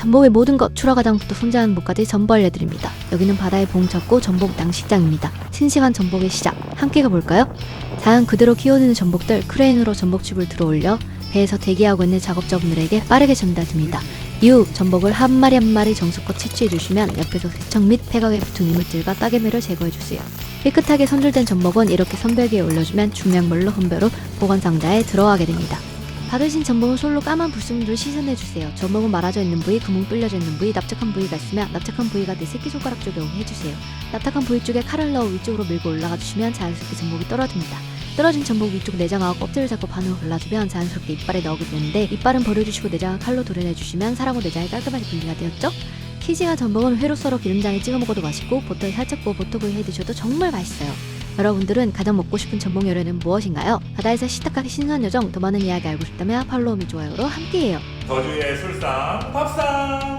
전복의 모든 것 추러가장부터 손자는 목까지 전부 알려드립니다. 여기는 바다의 봉 찾고 전복 낭식장입니다. 싱싱한 전복의 시작 함께 가볼까요? 자연 그대로 키워내는 전복들 크레인으로 전복칩을 들어올려 배에서 대기하고 있는 작업자분들에게 빠르게 전달됩니다. 이후 전복을 한 마리 한 마리 정수껏 채취해 주시면 옆에서 세척 및 폐각에 붙은 이물질과 따개미를 제거해 주세요. 깨끗하게 손질된 전복은 이렇게 선별기에 올려주면 중량별로 선별 후 보관 상자에 들어가게 됩니다. 받으신 전복은 솔로 까만 불순물을 씻어내 주세요. 전복은 말아져 있는 부위, 구멍 뚫려져 있는 부위, 납작한 부위가 있으면 납작한 부위가 내 새끼손가락 쪽에 오게 해주세요. 납작한 부위 쪽에 칼을 넣어 위쪽으로 밀고 올라가 주시면 자연스럽게 전복이 떨어집니다. 떨어진 전복 위쪽 내장하고 껍질을 잡고 반으로 골라주면 자연스럽게 이빨에 넣게 되는데 이빨은 버려주시고 내장은 칼로 도려내주시면 살하고 내장이 깔끔하게 분리가 되었죠? 키지가 전복은 회로 썰어 기름장에 찍어 먹어도 맛있고 버터에 살짝 구워 버터구이 해 드셔도 정말 맛있어요. 여러분들은 가장 먹고 싶은 전복 요리는 무엇인가요? 바다에서 시딱하게 신선한 요정 더 많은 이야기 알고 싶다면 팔로우미 좋아요로 함께해요. 저주의 술상 밥상